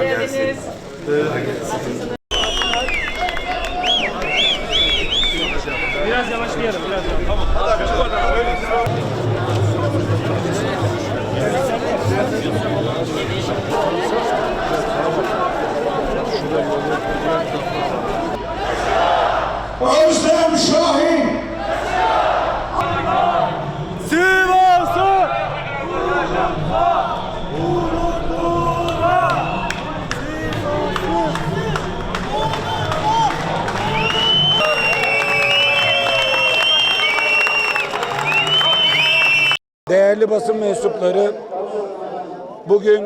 revenues. Artık mensupları, bugün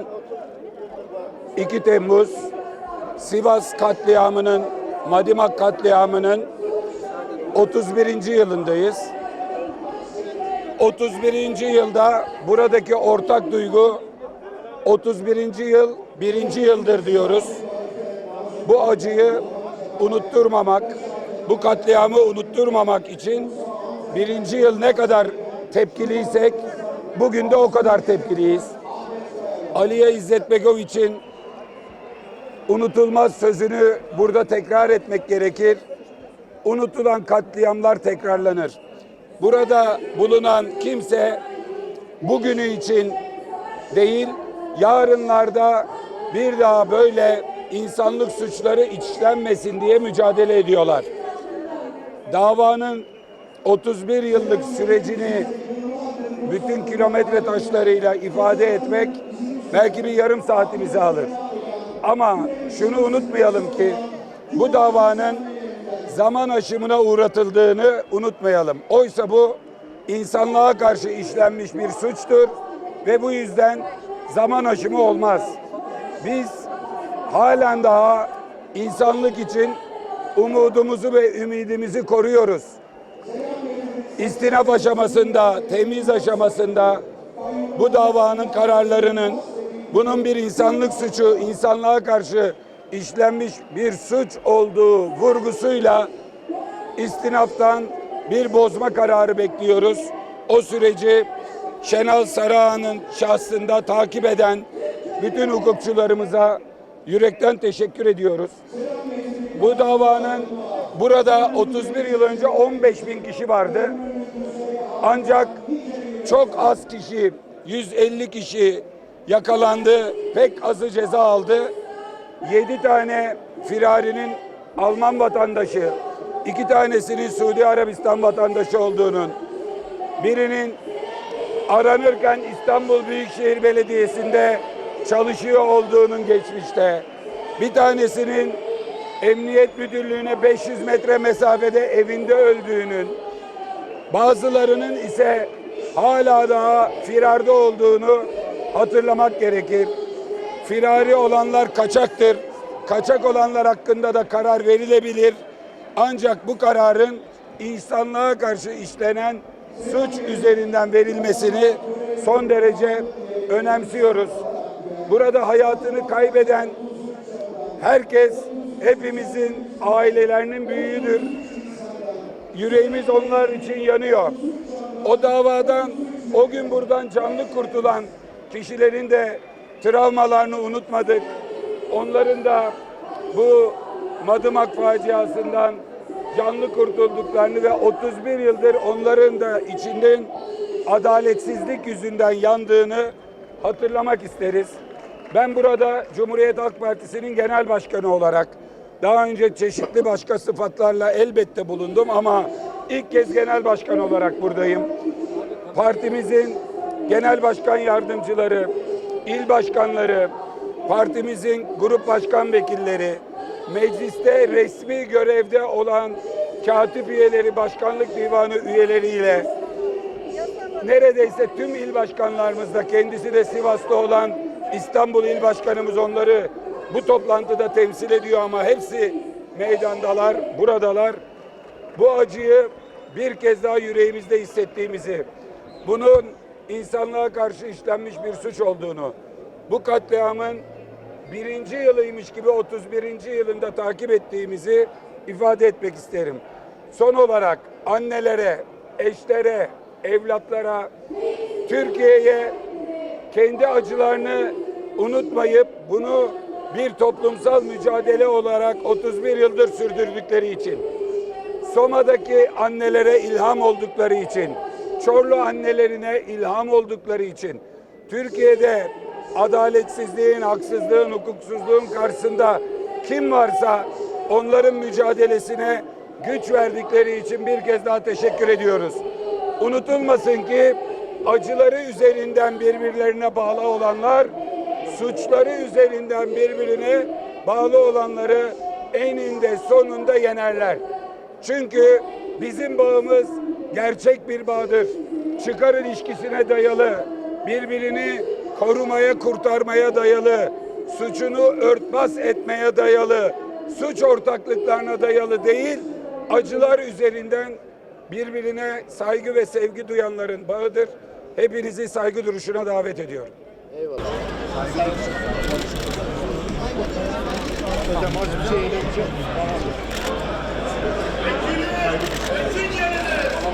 2 Temmuz Sivas katliamının, Madimak katliamının 31. yılındayız. 31. yılda buradaki ortak duygu 31. yıl birinci yıldır diyoruz. Bu acıyı unutturmamak, bu katliamı unutturmamak için birinci yıl ne kadar tepkiliysek bugün de o kadar tepkiliyiz. Aliye İzzet Begoviç'in unutulmaz sözünü burada tekrar etmek gerekir. Unutulan katliamlar tekrarlanır. Burada bulunan kimse bugünü için değil, yarınlarda bir daha böyle insanlık suçları işlenmesin diye mücadele ediyorlar. Davanın 31 yıllık sürecini bütün kilometre taşlarıyla ifade etmek belki bir yarım saatimizi alır. Ama şunu unutmayalım ki bu davanın zaman aşımına uğratıldığını unutmayalım. Oysa bu insanlığa karşı işlenmiş bir suçtur ve bu yüzden zaman aşımı olmaz. Biz halen daha insanlık için umudumuzu ve ümidimizi koruyoruz. İstinaf aşamasında, temiz aşamasında bu davanın kararlarının bunun bir insanlık suçu, insanlığa karşı işlenmiş bir suç olduğu vurgusuyla istinaftan bir bozma kararı bekliyoruz. O süreci Şenal Sarıhan'ın şahsında takip eden bütün hukukçularımıza yürekten teşekkür ediyoruz. Bu davanın burada 31 yıl önce 15 bin kişi vardı. Ancak çok az kişi, 150 kişi yakalandı. Pek azı ceza aldı. 7 tane firarinin Alman vatandaşı, iki tanesinin Suudi Arabistan vatandaşı olduğunun, birinin aranırken İstanbul Büyükşehir Belediyesi'nde çalışıyor olduğunun geçmişte, bir tanesinin Emniyet Müdürlüğü'ne 500 metre mesafede evinde öldüğünün, bazılarının ise hala daha firarda olduğunu hatırlamak gerekir. Firari olanlar kaçaktır. Kaçak olanlar hakkında da karar verilebilir. Ancak bu kararın insanlığa karşı işlenen suç üzerinden verilmesini son derece önemsiyoruz. Burada hayatını kaybeden herkes hepimizin ailelerinin büyüğüdür. Yüreğimiz onlar için yanıyor. O davadan o gün buradan canlı kurtulan kişilerin de travmalarını unutmadık. Onların da bu Madımak faciasından canlı kurtulduklarını ve 31 yıldır onların da içinden adaletsizlik yüzünden yandığını hatırlamak isteriz. Ben burada Cumhuriyet Halk Partisi'nin genel başkanı olarak daha önce çeşitli başka sıfatlarla elbette bulundum ama ilk kez genel başkan olarak buradayım. Partimizin genel başkan yardımcıları, il başkanları, partimizin grup başkan vekilleri, mecliste resmi görevde olan katip üyeleri, başkanlık divanı üyeleriyle neredeyse tüm il başkanlarımızda kendisi de Sivas'ta olan İstanbul İl Başkanımız onları bu toplantıda temsil ediyor ama hepsi meydandalar, buradalar. Bu acıyı bir kez daha yüreğimizde hissettiğimizi, bunun insanlığa karşı işlenmiş bir suç olduğunu, bu katliamın birinci yılıymış gibi 31. yılında takip ettiğimizi ifade etmek isterim. Son olarak annelere, eşlere, evlatlara, Türkiye'ye kendi acılarını unutmayıp bunu bir toplumsal mücadele olarak 31 yıldır sürdürdükleri için, Soma'daki annelere ilham oldukları için, Çorlu annelerine ilham oldukları için, Türkiye'de adaletsizliğin, haksızlığın, hukuksuzluğun karşısında kim varsa onların mücadelesine güç verdikleri için bir kez daha teşekkür ediyoruz. Unutulmasın ki acıları üzerinden birbirlerine bağlı olanlar suçları üzerinden birbirine bağlı olanları eninde sonunda yenerler. Çünkü bizim bağımız gerçek bir bağdır. Çıkar ilişkisine dayalı, birbirini korumaya, kurtarmaya dayalı, suçunu örtbas etmeye dayalı, suç ortaklıklarına dayalı değil, acılar üzerinden birbirine saygı ve sevgi duyanların bağıdır. Hepinizi saygı duruşuna davet ediyorum.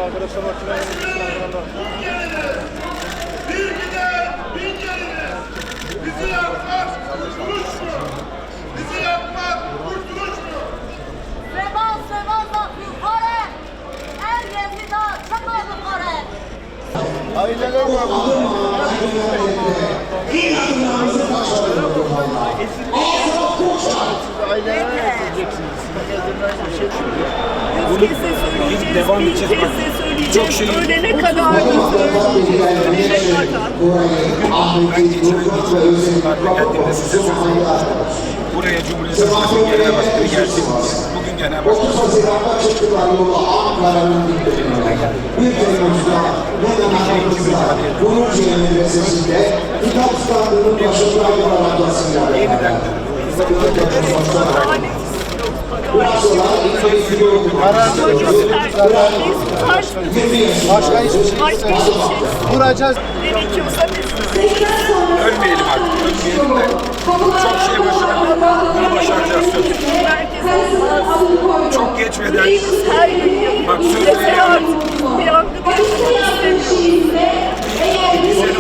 Arkadaşlar makineye Bir gider, bin gelir. Bizi yapmak kurtuluş mu? Bizi yapmak kurtuluş mu? Seval seval bak yukarı. Her yeri daha çok yukarı. Yüz kez de söyleyeceğiz, devam bin kez de söyleyeceğiz. Ölene kadar da söyleyeceğiz. Ölene kadar. Buraya Cumhuriyet Partisi Genel Başkanı gelsin. Bugün Genel Başkanı. 30 Haziran'da çıktılar yola Ankara'nın diklerine. 1 Temmuz'da Meydanımızda Bunurciye Medresesi'nde kitap standının başında yola atlasıyla Yeniden gidiyor. Başka hiçbir şey Vuracağız. Gerekiyorsa biz ölmeyelim artık. Ölmeyelim de çok şey başardık. Bunu başaracağız söz. Çok geçmeden. Bak söz Yeter veriyorum. artık. Bir istemiyorum. sene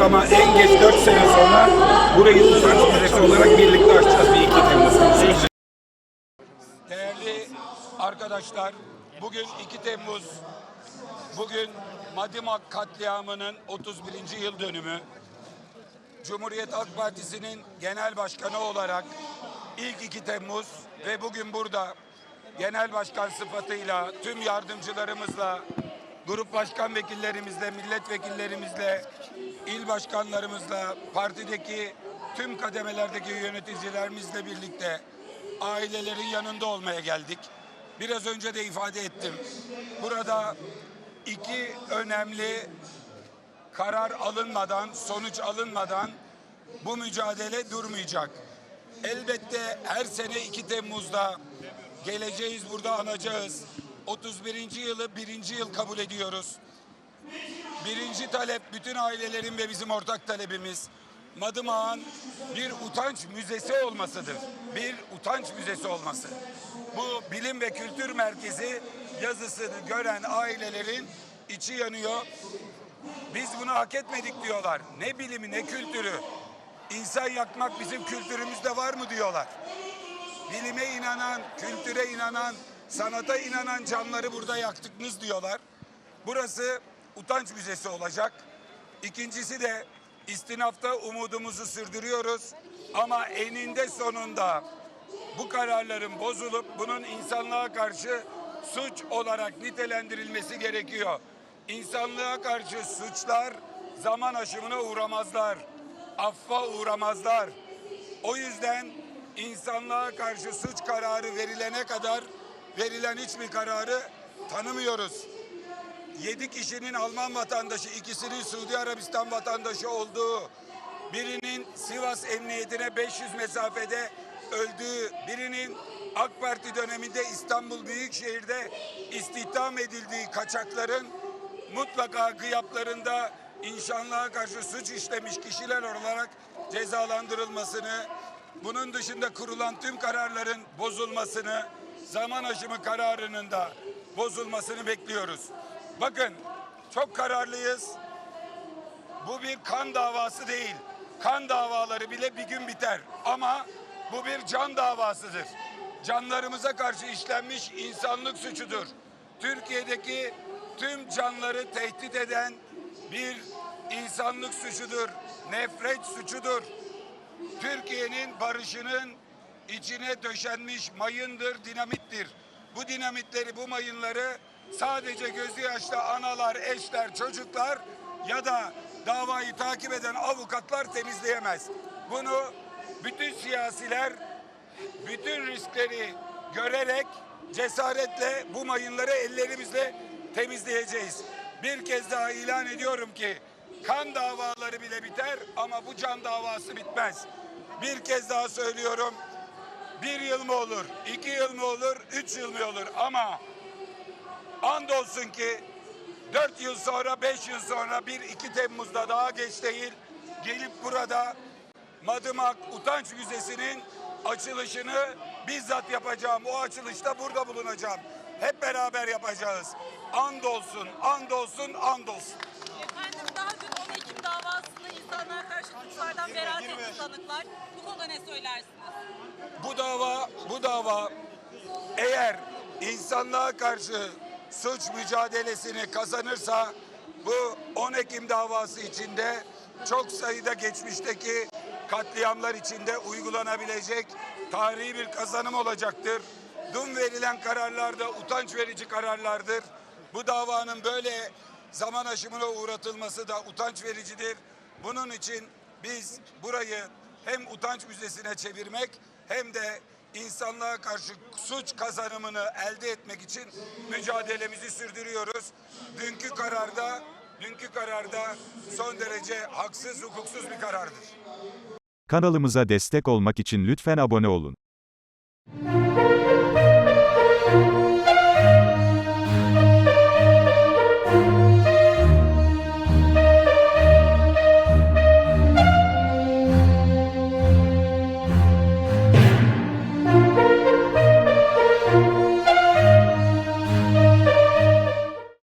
olur ama en geç dört sene sonra burayı utanç müzesi olarak birlikte açacağız bir iki Temmuz Değerli arkadaşlar, bugün 2 Temmuz, bugün Madımak katliamının 31. yıl dönümü. Cumhuriyet Halk Partisi'nin genel başkanı olarak ilk 2 Temmuz ve bugün burada genel başkan sıfatıyla tüm yardımcılarımızla, grup başkan vekillerimizle, milletvekillerimizle, il başkanlarımızla, partideki tüm kademelerdeki yöneticilerimizle birlikte ailelerin yanında olmaya geldik. Biraz önce de ifade ettim. Burada iki önemli karar alınmadan, sonuç alınmadan bu mücadele durmayacak. Elbette her sene 2 Temmuz'da geleceğiz burada anacağız. 31. yılı birinci yıl kabul ediyoruz. Birinci talep bütün ailelerin ve bizim ortak talebimiz Madımak'ın bir utanç müzesi olmasıdır. Bir utanç müzesi olması. Bu bilim ve kültür merkezi yazısını gören ailelerin içi yanıyor. Biz bunu hak etmedik diyorlar. Ne bilimi ne kültürü. İnsan yakmak bizim kültürümüzde var mı diyorlar. Bilime inanan, kültüre inanan, sanata inanan canları burada yaktınız diyorlar. Burası utanç müzesi olacak. İkincisi de istinafta umudumuzu sürdürüyoruz. Ama eninde sonunda bu kararların bozulup bunun insanlığa karşı suç olarak nitelendirilmesi gerekiyor. İnsanlığa karşı suçlar zaman aşımına uğramazlar. Affa uğramazlar. O yüzden insanlığa karşı suç kararı verilene kadar verilen hiçbir kararı tanımıyoruz. 7 kişinin Alman vatandaşı, ikisinin Suudi Arabistan vatandaşı olduğu, birinin Sivas Emniyetine 500 mesafede öldüğü, birinin AK Parti döneminde İstanbul Büyükşehir'de istihdam edildiği kaçakların mutlaka gıyaplarında insanlığa karşı suç işlemiş kişiler olarak cezalandırılmasını, bunun dışında kurulan tüm kararların bozulmasını, zaman aşımı kararının da bozulmasını bekliyoruz. Bakın çok kararlıyız. Bu bir kan davası değil. kan davaları bile bir gün biter. Ama bu bir can davasıdır. Canlarımıza karşı işlenmiş insanlık suçudur. Türkiye'deki tüm canları tehdit eden bir insanlık suçudur. Nefret suçudur. Türkiye'nin barışının içine döşenmiş mayındır, dinamittir. Bu dinamitleri, bu mayınları sadece gözü yaşlı analar, eşler, çocuklar ya da davayı takip eden avukatlar temizleyemez. Bunu bütün siyasiler bütün riskleri görerek cesaretle bu mayınları ellerimizle temizleyeceğiz. Bir kez daha ilan ediyorum ki kan davaları bile biter ama bu can davası bitmez. Bir kez daha söylüyorum. Bir yıl mı olur, iki yıl mı olur, üç yıl mı olur ama andolsun ki dört yıl sonra, beş yıl sonra bir iki Temmuz'da daha geç değil gelip burada Madımak Utanç Müzesi'nin açılışını bizzat yapacağım. O açılışta burada bulunacağım. Hep beraber yapacağız. Andolsun, andolsun, andolsun. Efendim daha dün 10 Ekim davasında insanlara karşı suçlardan beraat etti sanıklar. Bu konuda ne söylersiniz? Bu dava, bu dava eğer insanlığa karşı suç mücadelesini kazanırsa bu 10 Ekim davası içinde çok sayıda geçmişteki katliamlar içinde uygulanabilecek tarihi bir kazanım olacaktır. Dün verilen kararlar da utanç verici kararlardır. Bu davanın böyle zaman aşımına uğratılması da utanç vericidir. Bunun için biz burayı hem utanç müzesine çevirmek hem de insanlığa karşı suç kazanımını elde etmek için mücadelemizi sürdürüyoruz. Dünkü kararda dünkü kararda son derece haksız, hukuksuz bir karardır. Kanalımıza destek olmak için lütfen abone olun.